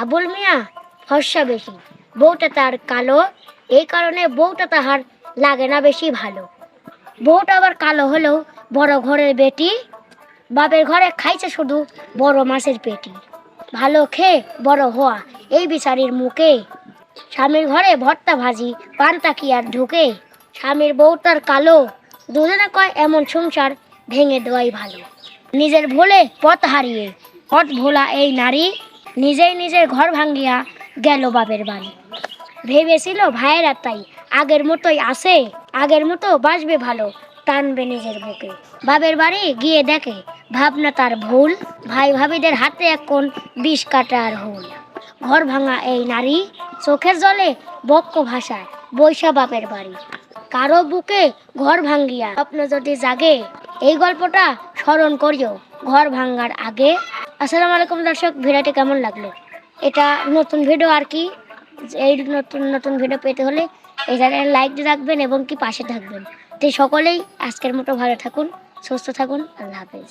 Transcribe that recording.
আবুল মিয়া ফর্সা বেশি। বউটা তার কালো, এই কারণে বউটা তাহার লাগে না বেশি ভালো। বউটা আবার কালো হলেও বড় ঘরের বেটি, বাপের ঘরে খাইছে শুধু বড় মাছের পেটি। ভালো খেয়ে বড় হওয়া, এই বিচারির মুখে। স্বামীর ঘরে ভর্তা ভাজি, পান্তা কি আর ঢুকে? স্বামীর বউটার কালো, দুজনে কয় এমন সংসার ভেঙে দেওয়াই ভালো। নিজের ভোলে পথ হারিয়ে পথ ভোলা এই নারী নিজেই নিজের ঘর ভাঙ্গিয়া গেল বাপের বাড়ি। ভেবেছিল, ভাইয়েরা, তাই আগের মতোই আসে আগের মতো বাসবে ভালো টানবে নিজের বুকে। বাবের বাড়ি গিয়ে দেখে, ভাবনা তার ভুল, ভাই ভাবিদের হাতে এখন বিষ কাটার হুল। ঘর ভাঙা এই নারী চোখের জলে বক্ষ ভাষায় বৈশা বাপের বাড়ি। কারও বুকে ঘর ভাঙ্গিয়া স্বপ্ন যদি জাগে, এই গল্পটা স্মরণ করিও। ঘর ভাঙ্গার আগে আসসালামু আলাইকুম দর্শক, ভিডিওটি কেমন লাগল? এটা নতুন ভিডিও আর কি, এই নতুন নতুন ভিডিও পেতে হলে এই চ্যানেলে লাইক দিয়ে রাখবেন এবং কি পাশে থাকবেন। তো সকলেই আজকের মতো ভালো থাকুন, সুস্থ থাকুন, আল্লাহ হাফেজ।